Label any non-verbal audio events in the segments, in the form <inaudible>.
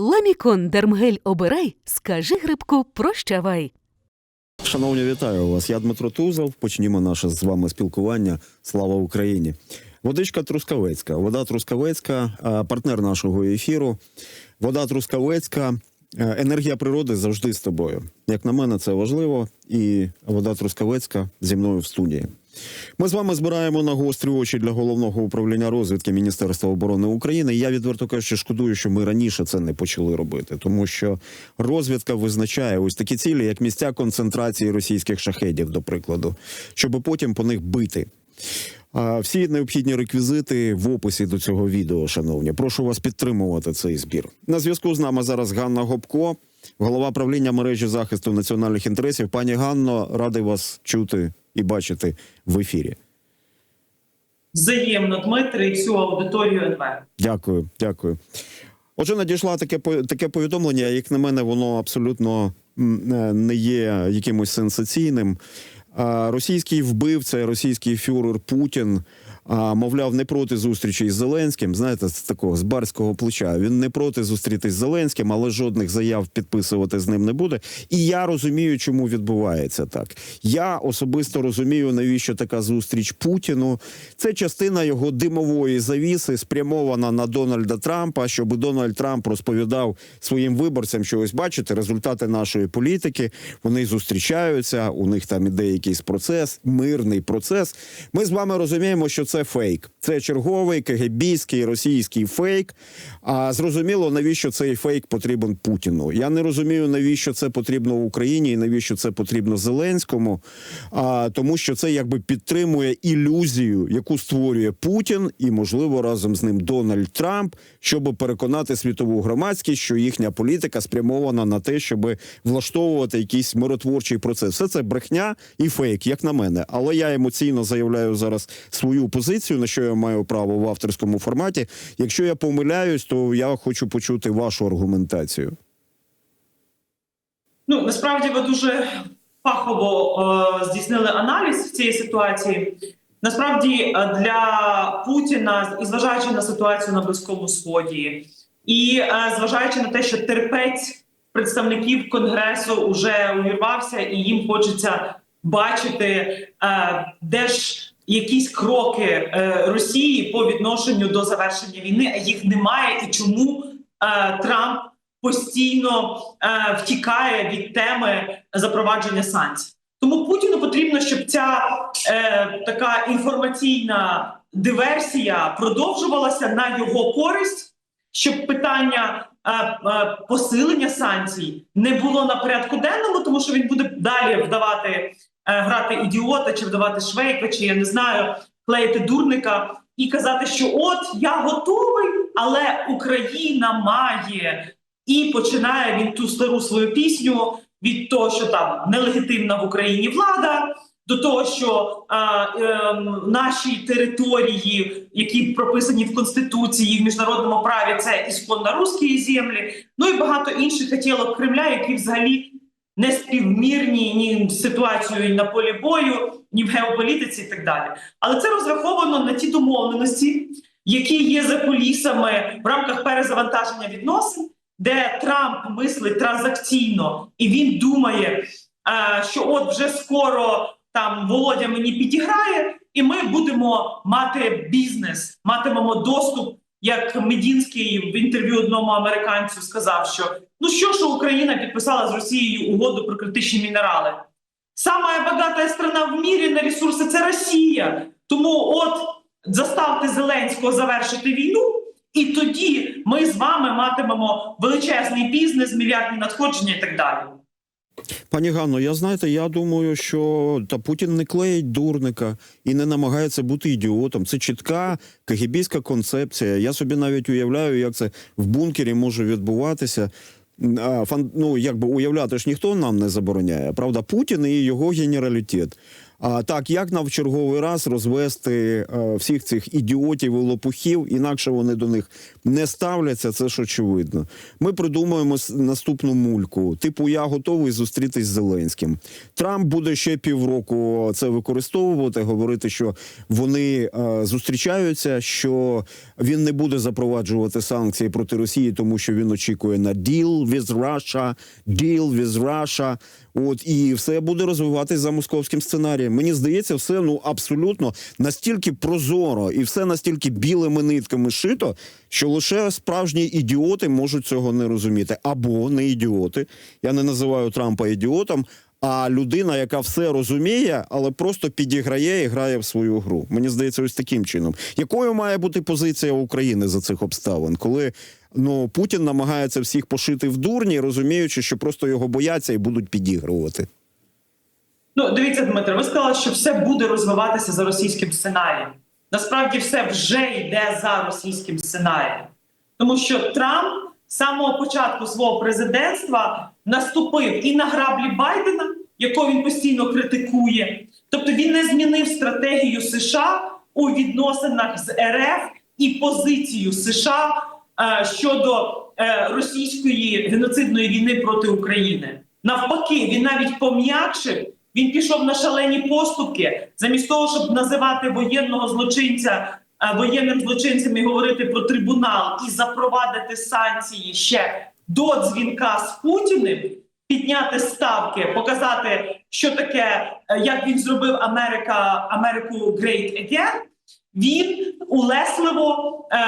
Ламікон Дермгель обирай, скажи грибку прощавай. Шановні, вітаю вас. Я Дмитро Тузов. Почнімо наше з вами спілкування. Слава Україні! Водичка Трускавецька. Вода Трускавецька, партнер нашого ефіру. Вода Трускавецька. е, Енергія природи завжди з тобою. Як на мене, це важливо. І вода Трускавецька зі мною в студії. Ми з вами збираємо на гострі очі для головного управління розвідки Міністерства оборони України. Я відверто кажучи, шкодую, що ми раніше це не почали робити, тому що розвідка визначає ось такі цілі, як місця концентрації російських шахедів, до прикладу, щоб потім по них бити. Всі необхідні реквізити в описі до цього відео, шановні. Прошу вас підтримувати цей збір. На зв'язку з нами зараз Ганна Гопко, голова правління мережі захисту національних інтересів. Пані Ганно, радий вас чути і бачити в ефірі. Взаємно, Дмитро, і всю аудиторію НВ. Дякую, дякую. Отже, надійшла таке таке повідомлення. Як на мене, воно абсолютно е, не є якимось сенсаційним. Російський вбивця, російський фюрер Путін, а, мовляв, не проти зустрічі із Зеленським. Знаєте, з такого з барського плеча. Він не проти зустрітись з Зеленським, але жодних заяв підписувати з ним не буде. І я розумію, чому відбувається так. Я особисто розумію, навіщо така зустріч Путіну. Це частина його димової завіси, спрямована на Дональда Трампа, щоб Дональд Трамп розповідав своїм виборцям, що ось бачите, результати нашої політики. Вони зустрічаються. У них там іде якийсь процес, мирний процес. Ми з вами розуміємо, що це фейк. Це черговий КГБійський російський фейк. А зрозуміло, навіщо цей фейк потрібен Путіну. Я не розумію, навіщо це потрібно Україні і навіщо це потрібно Зеленському. А тому, що це якби підтримує ілюзію, яку створює Путін, і можливо разом з ним Дональд Трамп, щоб переконати світову громадськість, що їхня політика спрямована на те, щоб влаштовувати якийсь миротворчий процес. Все це брехня і фейк, як на мене. Але я емоційно заявляю зараз свою позицію, на що я маю право в авторському форматі. Якщо я помиляюсь, то я хочу почути вашу аргументацію. Ну насправді ви дуже фахово е, здійснили аналіз цієї ситуації. Насправді е, для Путіна, і зважаючи на ситуацію на Близькому Сході, і е, зважаючи на те, що терпець представників конгресу вже увірвався, і їм хочеться бачити, е, де ж якісь кроки е, Росії по відношенню до завершення війни, а їх немає, і чому е, Трамп постійно е, втікає від теми запровадження санкцій. Тому Путіну потрібно, щоб ця е, така інформаційна диверсія продовжувалася на його користь, щоб питання е, е, посилення санкцій не було на порядку денному, тому що він буде далі вдавати грати ідіота, чи вдавати швейка, чи я не знаю, клеїти дурника і казати, що от я готовий, але Україна має і починає він ту стару свою пісню від того, що там нелегітимна в Україні влада, до того, що а, ем, наші території, які прописані в конституції в міжнародному праві, це ісконно русські землі, ну і багато інших хотілок Кремля, які взагалі не співмірні ні ситуацією на полі бою, ні в геополітиці, і так далі. Але це розраховано на ті домовленості, які є за полісами в рамках перезавантаження відносин де Трамп мислить транзакційно, і він думає, е, що от вже скоро там Володя мені підіграє, і ми будемо мати бізнес, матимемо доступ. Як Медінський в інтерв'ю одному американцю сказав, що ну що ж Україна підписала з Росією угоду про критичні мінерали. Самая багата страна в мірі на ресурси це Росія. Тому от заставте Зеленського завершити війну, і тоді ми з вами матимемо величезний бізнес, мільярдні надходження і так далі. Пані Ганно, я знаєте, я думаю, що та Путін не клеїть дурника і не намагається бути ідіотом. Це чітка кагібійська концепція. Я собі навіть уявляю, як це в бункері може відбуватися. Ну, якби уявляти ж ніхто нам не забороняє. Правда, Путін і його генералітет. А так, як нам в черговий раз розвести а, всіх цих ідіотів і лопухів, інакше вони до них не ставляться, це ж очевидно. Ми придумаємо наступну мульку. Типу, я готовий зустрітись з Зеленським. Трамп буде ще півроку це використовувати, говорити, що вони е, зустрічаються, що він не буде запроваджувати санкції проти Росії, тому що він очікує на deal with Russia, deal with Russia. От і все буде розвиватись за московським сценарієм. Мені здається, все ну абсолютно настільки прозоро і все настільки білими нитками шито, що лише справжні ідіоти можуть цього не розуміти. Або не ідіоти. Я не називаю Трампа ідіотом. А людина, яка все розуміє, але просто підіграє і грає в свою гру. Мені здається, ось таким чином. Якою має бути позиція України за цих обставин, коли ну Путін намагається всіх пошити в дурні, розуміючи, що просто його бояться і будуть підігрувати. Ну, дивіться, Дмитро, ви сказали, що все буде розвиватися за російським сценарієм. Насправді, все вже йде за російським сценарієм, тому що Трамп з самого початку свого президентства наступив і на граблі Байдена, якого він постійно критикує. Тобто він не змінив стратегію США у відносинах з РФ і позицію США е, щодо е, російської геноцидної війни проти України. Навпаки, він навіть пом'якшив. Він пішов на шалені поступки, замість того, щоб називати воєнного злочинця е, воєнним злочинцем і говорити про трибунал і запровадити санкції ще до дзвінка з Путіним, підняти ставки, показати, що таке, е, як він зробив Америка Америку Great Again, Він улесливо е,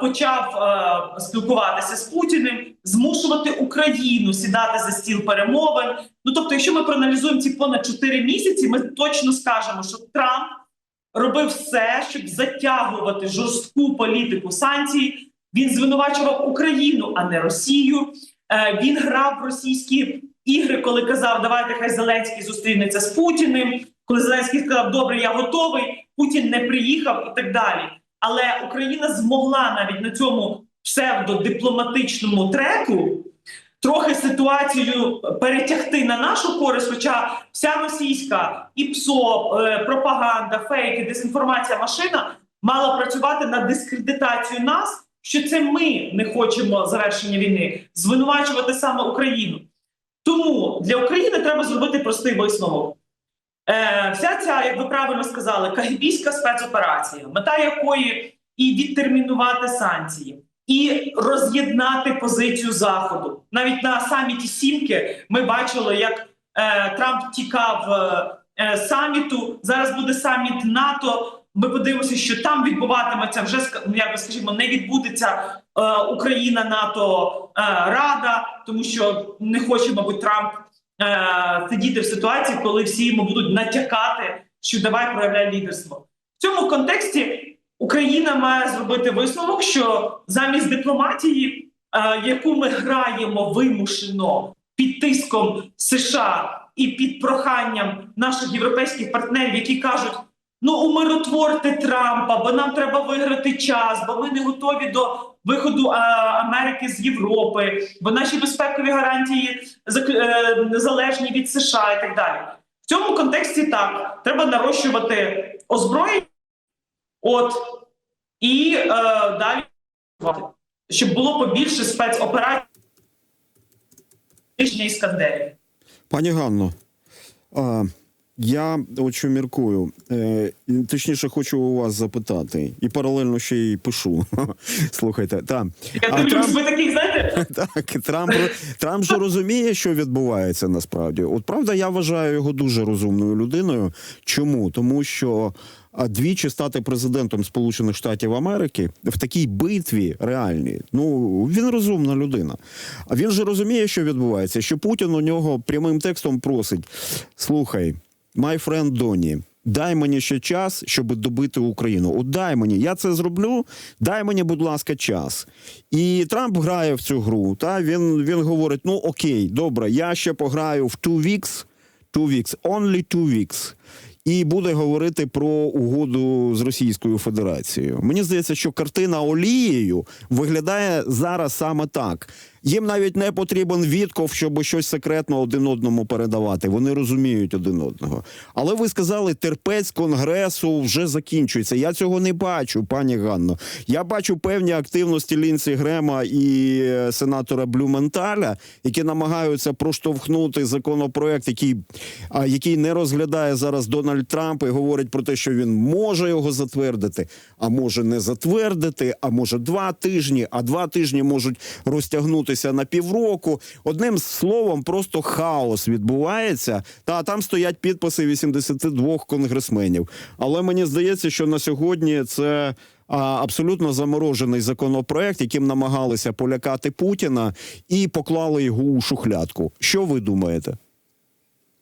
почав е, спілкуватися з Путіним, змушувати Україну сідати за стіл перемовин. Ну тобто, якщо ми проаналізуємо ці понад 4 місяці, ми точно скажемо, що Трамп робив все, щоб затягувати жорстку політику санкцій. Він звинувачував Україну, а не Росію. Е, він грав в російські ігри, коли казав, давайте хай Зеленський зустрінеться з Путіним. Коли Зеленський сказав, добре, я готовий, Путін не приїхав і так далі. Але Україна змогла навіть на цьому псевдодипломатичному треку трохи ситуацію перетягти на нашу користь. Хоча вся російська і ПСО, е, пропаганда, фейки, дезінформація машина мала працювати на дискредитацію нас, що це ми не хочемо завершення війни, звинувачувати саме Україну. Тому для України треба зробити простий висновок. Е, вся ця, як ви правильно сказали, кагібійська спецоперація, мета якої і відтермінувати санкції, і роз'єднати позицію заходу. Навіть на саміті Сімки ми бачили, як е, Трамп тікав е, е, саміту. Зараз буде саміт НАТО. Ми подивимося, що там відбуватиметься вже ну, як би скажімо, не відбудеться е, Україна НАТО е, Рада, тому що не хоче, мабуть, Трамп е, сидіти в ситуації, коли всі йому будуть натякати, що давай проявляй лідерство. В цьому контексті Україна має зробити висновок, що замість дипломатії, е, яку ми граємо вимушено під тиском США і під проханням наших європейських партнерів, які кажуть. Ну, умиротворте Трампа, бо нам треба виграти час, бо ми не готові до виходу а, Америки з Європи, бо наші безпекові гарантії е, залежні від США і так далі. В цьому контексті так треба нарощувати озброєння, от і е, далі, щоб було побільше спецоперацій знищення іскандерів. Пані Ганно, я от що міркую. Е, точніше, хочу у вас запитати, і паралельно ще й пишу. <laughs> Слухайте, так. Я А Трамп- ви такий, знаєте, <laughs> Так, Трамп, Трамп же розуміє, що відбувається насправді. От правда, я вважаю його дуже розумною людиною. Чому? Тому що а, двічі стати президентом Сполучених Штатів Америки в такій битві реальній. Ну він розумна людина. А він же розуміє, що відбувається. Що Путін у нього прямим текстом просить: слухай, my friend Доні. Дай мені ще час, щоб добити Україну. От дай мені, я це зроблю. Дай мені, будь ласка, час. І Трамп грає в цю гру. Та він, він говорить: ну окей, добре, я ще пограю в two weeks, two weeks, only two weeks. І буде говорити про угоду з Російською Федерацією. Мені здається, що картина олією виглядає зараз саме так. Їм навіть не потрібен відков, щоб щось секретно один одному передавати. Вони розуміють один одного. Але ви сказали, терпець конгресу вже закінчується. Я цього не бачу, пані Ганно. Я бачу певні активності Лінсі Грема і е, сенатора Блюменталя, які намагаються проштовхнути законопроект, який, який не розглядає зараз Дональд Трамп і говорить про те, що він може його затвердити, а може не затвердити, а може два тижні, а два тижні можуть розтягнутися на півроку. Одним словом, просто хаос відбувається. Та там стоять підписи 82 конгресменів. Але мені здається, що на сьогодні це. Абсолютно заморожений законопроект, яким намагалися полякати Путіна і поклали його у шухлядку. Що ви думаєте?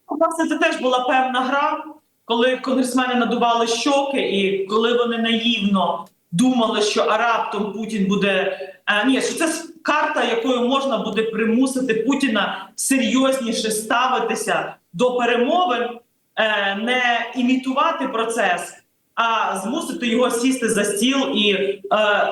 Власне, це теж була певна гра, коли конгресмени надували щоки, і коли вони наївно думали, що а раптом Путін буде. А, ні, що це карта, якою можна буде примусити Путіна серйозніше ставитися до перемовин, е, не імітувати процес, а змусити його сісти за стіл і е,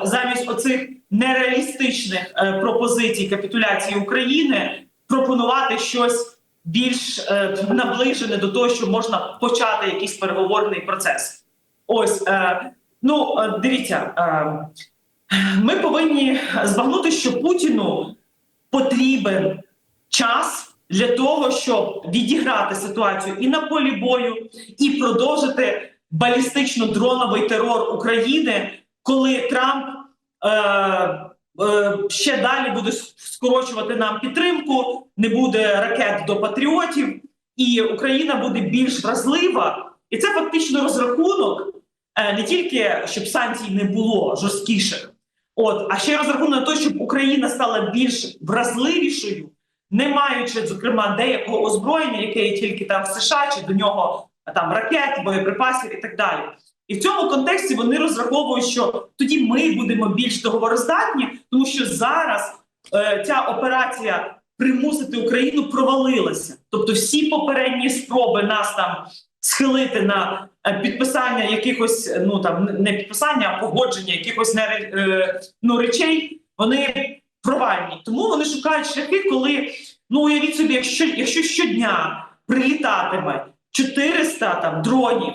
замість оцих нереалістичних е, пропозицій капітуляції України пропонувати щось більш е, наближене до того, що можна почати якийсь переговорний процес. Ось е, ну е, дивіться, е, ми повинні збагнути, що Путіну потрібен час для того, щоб відіграти ситуацію і на полі бою, і продовжити балістично-дроновий терор України, коли Трамп е, е, ще далі буде скорочувати нам підтримку, не буде ракет до патріотів, і Україна буде більш вразлива. І це фактично розрахунок е, не тільки щоб санкцій не було жорсткіших, от а ще й розрахунок на те, щоб Україна стала більш вразливішою, не маючи зокрема деякого озброєння, яке є тільки там в США, чи до нього там ракет, боєприпасів і так далі. І в цьому контексті вони розраховують, що тоді ми будемо більш договороздатні, тому що зараз е, ця операція примусити Україну провалилася. Тобто, всі попередні спроби нас там схилити на е, підписання якихось, ну там не підписання, а погодження якихось не, е, ну, речей, вони провальні. Тому вони шукають шляхи, коли ну уявіть собі, якщо, якщо щодня прилітатиме 400 там дронів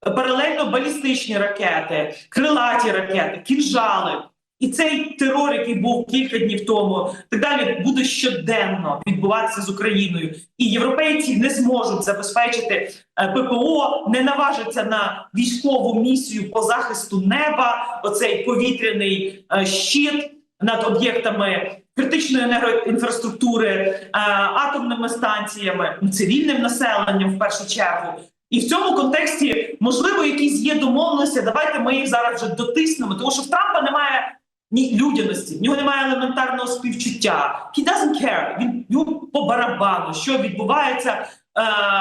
паралельно балістичні ракети, крилаті ракети, кінжали. І цей терор, який був кілька днів тому, так далі буде щоденно відбуватися з Україною. І європейці не зможуть забезпечити е, ППО, не наважаться на військову місію по захисту неба. Оцей повітряний е, щит над об'єктами критичної енергоінфраструктури, е, атомними станціями, цивільним населенням в першу чергу. І в цьому контексті, можливо, якісь є домовленості. Давайте ми їх зараз вже дотиснемо, тому що в Трампа немає ні людяності, в нього немає елементарного співчуття. He doesn't care. Він йому по барабану, що відбувається,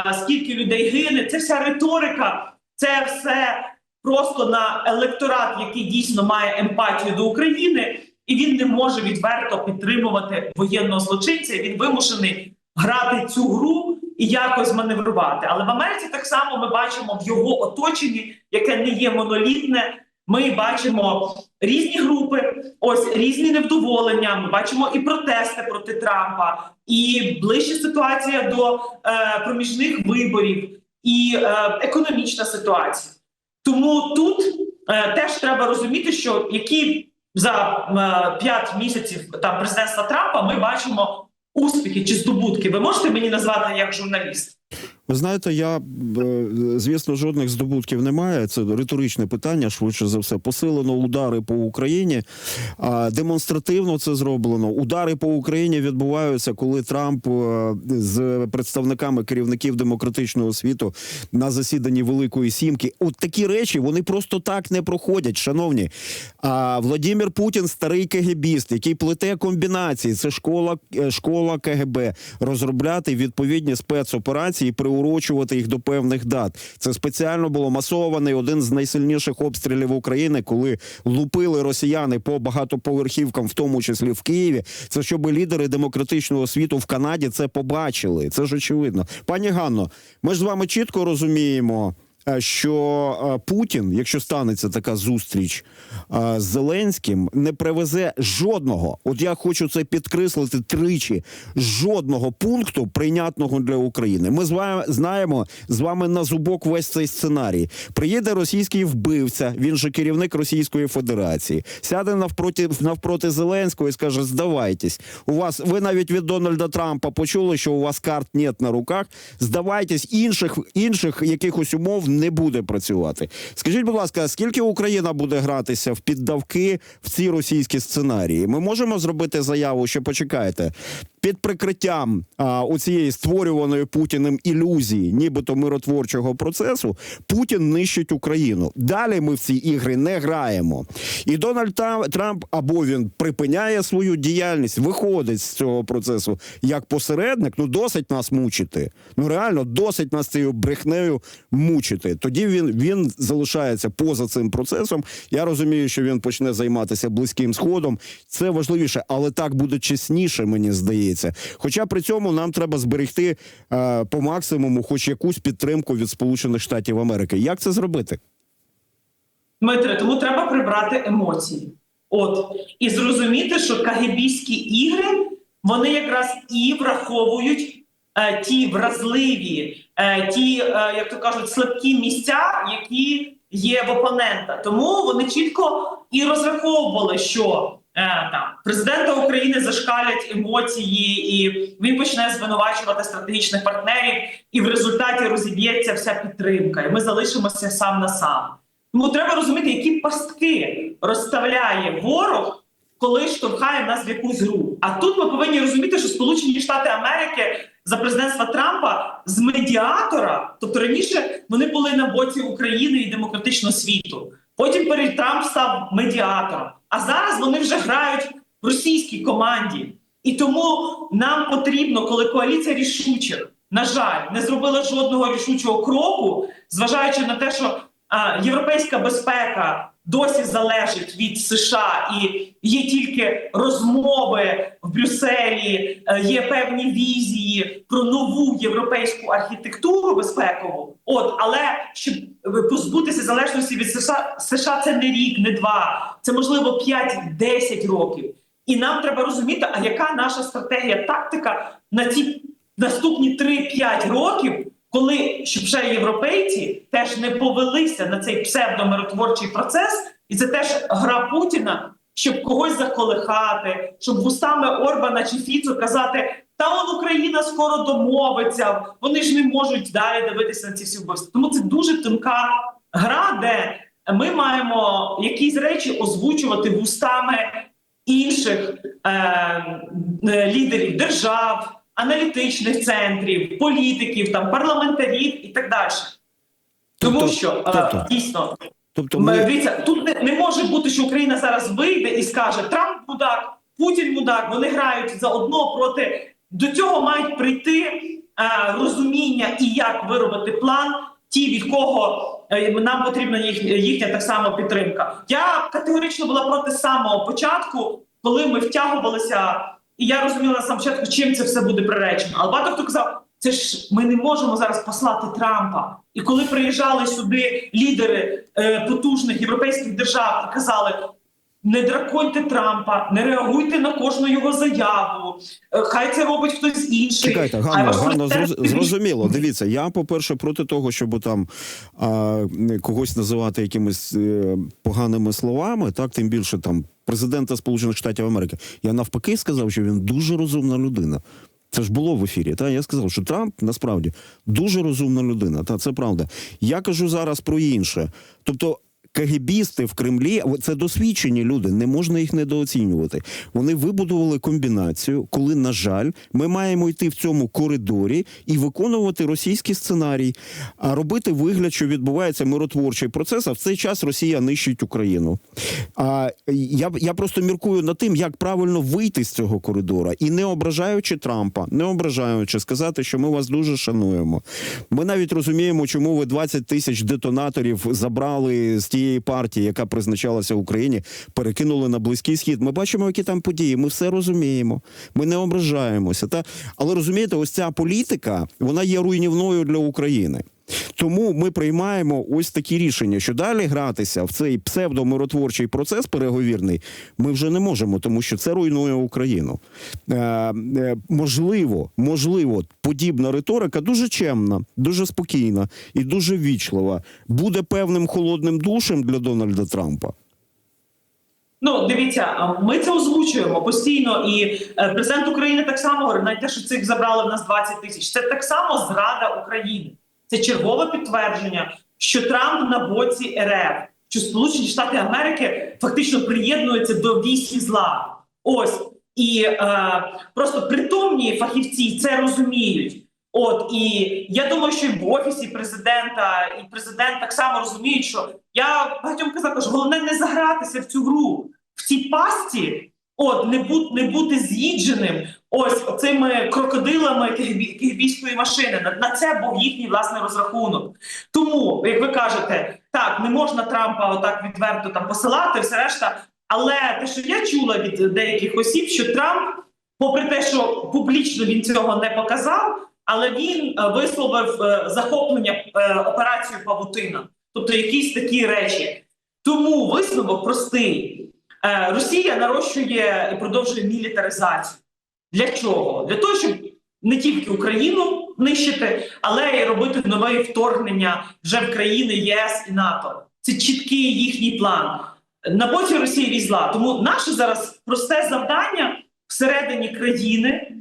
е, скільки людей гине. Це вся риторика, це все просто на електорат, який дійсно має емпатію до України, і він не може відверто підтримувати воєнного злочинця. Він вимушений грати цю гру і якось маневрувати. Але в Америці так само ми бачимо в його оточенні, яке не є монолітне. Ми бачимо різні групи, ось різні невдоволення. Ми бачимо і протести проти Трампа, і ближча ситуація до е, проміжних виборів, і е, економічна ситуація. Тому тут е, теж треба розуміти, що які за е, п'ять місяців там президентства Трампа ми бачимо успіхи чи здобутки. Ви можете мені назвати як журналіст? Ви знаєте, я е, звісно, жодних здобутків немає. Це риторичне питання, швидше за все. Посилено удари по Україні. А демонстративно це зроблено. Удари по Україні відбуваються, коли Трамп е, з представниками керівників демократичного світу на засіданні Великої Сімки. От такі речі вони просто так не проходять, шановні. А Владимир Путін старий КГБіст, який плете комбінації. Це школа, е, школа КГБ розробляти відповідні спецоперації, приурочувати їх до певних дат. Це спеціально було масований один з найсильніших обстрілів України, коли лупили росіяни по багатоповерхівкам, в тому числі в Києві. Це щоб лідери демократичного світу в Канаді це побачили. Це ж очевидно. Пані Ганно, ми ж з вами чітко розуміємо. Е, що е, Путін, якщо станеться така зустріч е, з Зеленським, не привезе жодного. От я хочу це підкреслити тричі: жодного пункту прийнятного для України. Ми з вами знаємо з вами на зубок весь цей сценарій. Приїде російський вбивця, він же керівник Російської Федерації, сяде навпроти навпроти Зеленського і скаже: здавайтесь, у вас ви навіть від Дональда Трампа почули, що у вас карт нет на руках. Здавайтесь, інших інших якихось умов не буде працювати. Скажіть, будь ласка, скільки Україна буде гратися в піддавки в ці російські сценарії? Ми можемо зробити заяву, що почекайте під прикриттям а, у цієї створюваної Путіним ілюзії, нібито миротворчого процесу, Путін нищить Україну. Далі ми в ці ігри не граємо. І Дональд Трамп або він припиняє свою діяльність, виходить з цього процесу як посередник. Ну досить нас мучити. Ну реально досить нас цією брехнею мучити. Тоді він, він залишається поза цим процесом. Я розумію, що він почне займатися близьким сходом. Це важливіше, але так буде чесніше, мені здається. Хоча при цьому нам треба зберегти е, по максимуму, хоч якусь підтримку від Сполучених Штатів Америки. Як це зробити? Дмитре, тому треба прибрати емоції. От і зрозуміти, що кагебійські ігри вони якраз і враховують е, ті вразливі, е, ті, е, як то кажуть, слабкі місця, які є в опонента. Тому вони чітко і розраховували, що там президента України зашкалять емоції, і він почне звинувачувати стратегічних партнерів, і в результаті розіб'ється вся підтримка, і ми залишимося сам на сам. Тому треба розуміти, які пастки розставляє ворог, коли штовхає нас в якусь гру. А тут ми повинні розуміти, що Сполучені Штати Америки за президентства Трампа з медіатора, тобто раніше вони були на боці України і демократичного світу. Потім Трамп став медіатором. А зараз вони вже грають в російській команді. І тому нам потрібно, коли коаліція рішучих, на жаль, не зробила жодного рішучого кроку, зважаючи на те, що а, європейська безпека досі залежить від США, і є тільки розмови в Брюсселі, е, є певні візії про нову європейську архітектуру безпекову. От, але щоб позбутися залежності від США, США це не рік, не два, це можливо 5-10 років. І нам треба розуміти, а яка наша стратегія, тактика на ці наступні 3-5 років, коли щоб ще європейці теж не повелися на цей псевдомиротворчий процес, і це теж гра Путіна, щоб когось заколихати, щоб вустами Орбана чи Фіцу казати. Та он Україна скоро домовиться, вони ж не можуть далі дивитися на ці всі вбивства. Тому це дуже тонка гра, де ми маємо якісь речі озвучувати вустами інших е, е, лідерів держав, аналітичних центрів, політиків, там парламентарів і так далі. Тому Тобто- що е, тобто- дійсно Тобто, ми Дивіться, тут не, не може бути, що Україна зараз вийде і скаже Трамп мудак, Путін мудак. Вони грають за одно проти до цього мають прийти е, розуміння і як виробити план. Ті, від кого е, нам потрібна їх, їхня так само підтримка. Я категорично була проти самого початку, коли ми втягувалися, і я розуміла самому початку, чим це все буде приречено. Але багато хто казав, це ж ми не можемо зараз послати Трампа. І коли приїжджали сюди лідери е, потужних європейських держав і казали: не драконьте Трампа, не реагуйте на кожну його заяву, е, хай це робить хтось інший. Чекайте, А Ганно, ваш Ганно, президент- зроз- зрозуміло. Дивіться, я, по-перше, проти того, щоб там а, когось називати якимись е, поганими словами, так, тим більше там президента Сполучених Штатів Америки. Я навпаки сказав, що він дуже розумна людина. Це ж було в ефірі. Та я сказав, що Трамп насправді дуже розумна людина. Та це правда. Я кажу зараз про інше. Тобто. КГБісти в Кремлі це досвідчені люди, не можна їх недооцінювати. Вони вибудували комбінацію, коли, на жаль, ми маємо йти в цьому коридорі і виконувати російський сценарій, а робити вигляд, що відбувається миротворчий процес. А в цей час Росія нищить Україну. А я я просто міркую над тим, як правильно вийти з цього коридора і не ображаючи Трампа, не ображаючи, сказати, що ми вас дуже шануємо. Ми навіть розуміємо, чому ви 20 тисяч детонаторів забрали з тієї партії, яка призначалася в Україні, перекинули на близький схід. Ми бачимо, які там події. Ми все розуміємо. Ми не ображаємося. Та але розумієте, ось ця політика вона є руйнівною для України. Тому ми приймаємо ось такі рішення, що далі гратися в цей псевдомиротворчий процес переговірний ми вже не можемо, тому що це руйнує Україну. Е, е, можливо, можливо, подібна риторика дуже чемна, дуже спокійна і дуже вічлива. Буде певним холодним душем для Дональда Трампа. Ну, дивіться, ми це озвучуємо постійно, і е, президент України так само говорить, навіть те, що цих забрали в нас 20 тисяч. Це так само зрада України. Це чергове підтвердження, що Трамп на боці РФ, що Сполучені Штати Америки фактично приєднуються до вісі зла. Ось і е, просто притомні фахівці це розуміють. От і я думаю, що і в офісі президента і президент так само розуміють, що я багатьом казав, що головне не загратися в цю гру в цій пасті. От не бути не бути з'їдженим ось цими крокодилами кигбійської машини. На, на це був їхній власний розрахунок. Тому, як ви кажете, так не можна Трампа отак відверто там посилати, все решта. Але те, що я чула від деяких осіб, що Трамп, попри те, що публічно він цього не показав, але він е, висловив е, захоплення е, операцією Павутина, тобто якісь такі речі. Тому висновок простий: Росія нарощує і продовжує мілітаризацію. Для чого? Для того, щоб не тільки Україну нищити, але й робити нове вторгнення вже в країни ЄС і НАТО. Це чіткий їхній план. На боці Росії різла. Тому наше зараз просте завдання всередині країни е,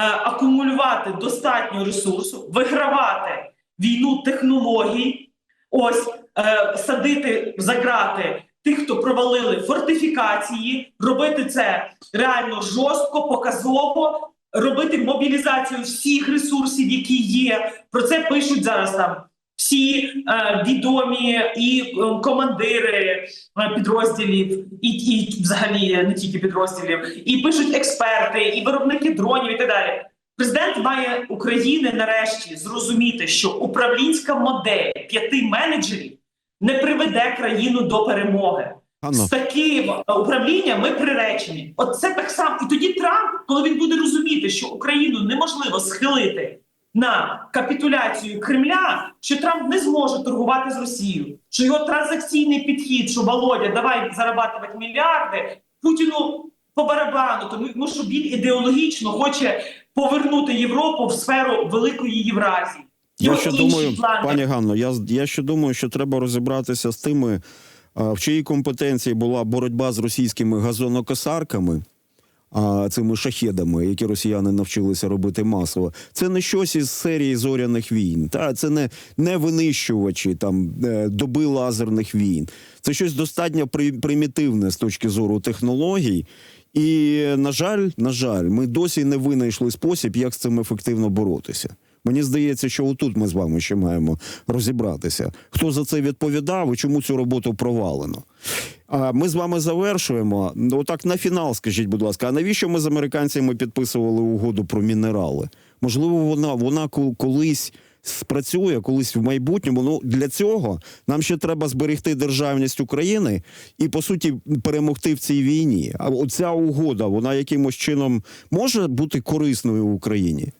акумулювати достатньо ресурсу, вигравати війну технологій, ось е, садити за грати тих, хто провалили фортифікації, робити це реально жорстко, показово, робити мобілізацію всіх ресурсів, які є. Про це пишуть зараз там. Всі е, відомі і е, командири е, підрозділів, і, і взагалі не тільки підрозділів, і пишуть експерти, і виробники дронів, і так далі. Президент має України нарешті зрозуміти, що управлінська модель п'яти менеджерів не приведе країну до перемоги. З таким е, управлінням ми приречені. От це так само. І тоді Трамп, коли він буде розуміти, що Україну неможливо схилити на капітуляцію Кремля, що Трамп не зможе торгувати з Росією, що його транзакційний підхід, що Володя, давай зарабатувати мільярди, Путіну по барабану, тому що він ідеологічно хоче повернути Європу в сферу великої Євразії. Я Його ще думаю, плани. пані Ганно, я, я ще думаю, що треба розібратися з тими, в чиїй компетенції була боротьба з російськими газонокосарками, а цими шахедами, які росіяни навчилися робити масово. Це не щось із серії зоряних війн. Та це не, не винищувачі там е, доби лазерних війн. Це щось достатньо при, примітивне з точки зору технологій. І на жаль, на жаль, ми досі не винайшли спосіб, як з цим ефективно боротися. Мені здається, що отут ми з вами ще маємо розібратися. Хто за це відповідав і чому цю роботу провалено? А ми з вами завершуємо. Отак на фінал, скажіть, будь ласка, а навіщо ми з американцями підписували угоду про мінерали? Можливо, вона вона ко- колись спрацює, колись в майбутньому. Ну для цього нам ще треба зберегти державність України і по суті перемогти в цій війні. А оця угода, вона якимось чином може бути корисною Україні.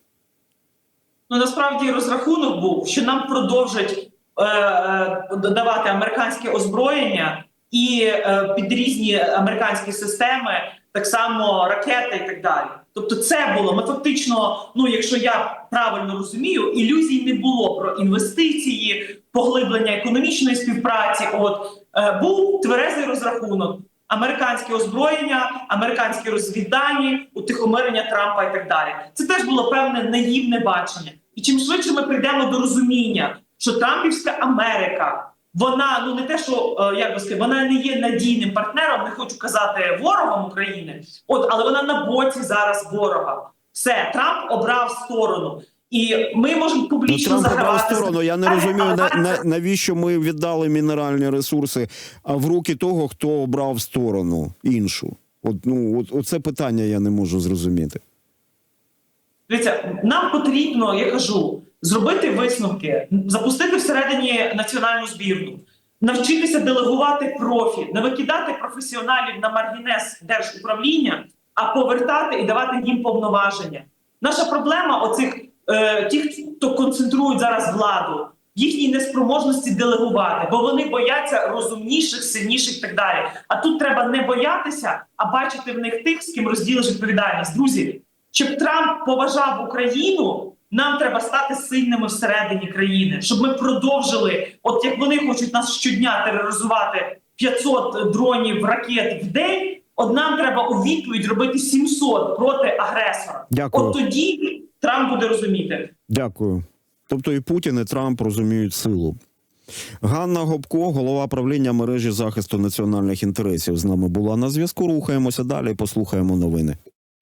Ну насправді розрахунок був, що нам продовжать е, е, давати американське озброєння і е, під різні американські системи, так само ракети і так далі. Тобто, це було ми фактично. Ну, якщо я правильно розумію, ілюзій не було про інвестиції, поглиблення економічної співпраці. От е, був тверезий розрахунок. Американське озброєння, американські розвіддані, утихомирення Трампа і так далі. Це теж було певне наївне бачення. І чим швидше ми прийдемо до розуміння, що Трампівська Америка, вона ну не те, що е, як би сказати, вона не є надійним партнером, не хочу казати ворогом України. От, але вона на боці зараз ворога. Все, Трамп обрав сторону. І ми можемо Ну, публічно загравати. сторону. Я не розумію, на, на, навіщо ми віддали мінеральні ресурси а в руки того, хто обрав сторону іншу. От ну от оце питання я не можу зрозуміти. Дивіться, нам потрібно, я кажу, зробити висновки, запустити всередині національну збірну, навчитися делегувати профі, не викидати професіоналів на маргінес держуправління, а повертати і давати їм повноваження. Наша проблема оцих е, тих, хто концентрують зараз владу, їхній неспроможності делегувати, бо вони бояться розумніших, сильніших і так далі. А тут треба не боятися, а бачити в них тих, з ким розділиш відповідальність. Друзі, щоб Трамп поважав Україну. Нам треба стати сильними всередині країни, щоб ми продовжили, от як вони хочуть нас щодня тероризувати 500 дронів ракет в день. От нам треба у відповідь робити 700 проти агресора. Дякую. От тоді Трамп буде розуміти. Дякую. Тобто і Путін, і Трамп розуміють силу. Ганна Гопко, голова правління мережі захисту національних інтересів, з нами була на зв'язку. Рухаємося далі. Послухаємо новини.